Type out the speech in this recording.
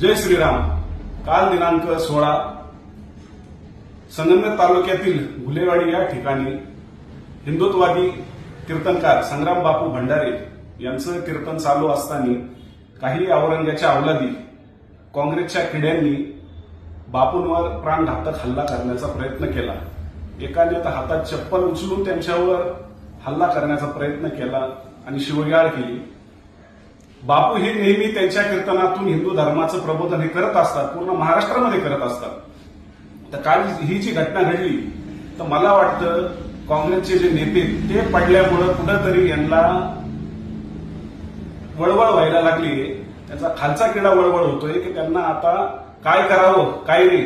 जय श्रीराम. काल दिनांक सोळा. संगमनेर तालुक्यातील गुलेवाडी या ठिकाणी हिंदुत्ववादी कीर्तनकार संग्राम बापू भंडारे यांचं कीर्तन चालू असताना काही औरंग्याच्या अवलादी काँग्रेसच्या किड्यांनी बापूंवर प्राणघातक हल्ला करण्याचा प्रयत्न केला. एकाने तर हातात चप्पल उचलून त्यांच्यावर हल्ला करण्याचा प्रयत्न केला आणि शिवगाळ केली. बापू हे नेहमी त्यांच्या कीर्तनातून हिंदू धर्माचं प्रबोधन हे करत असतात पूर्ण महाराष्ट्रामध्ये करत असतात. तर काल ही जी घटना घडली तर मला वाटतं काँग्रेसचे जे नेते ते पडल्यामुळं कुठंतरी यांना वळवळ व्हायला लागली त्याचा खालचा किडा वळवळ होतोय की त्यांना आता काय करावं? काय नाही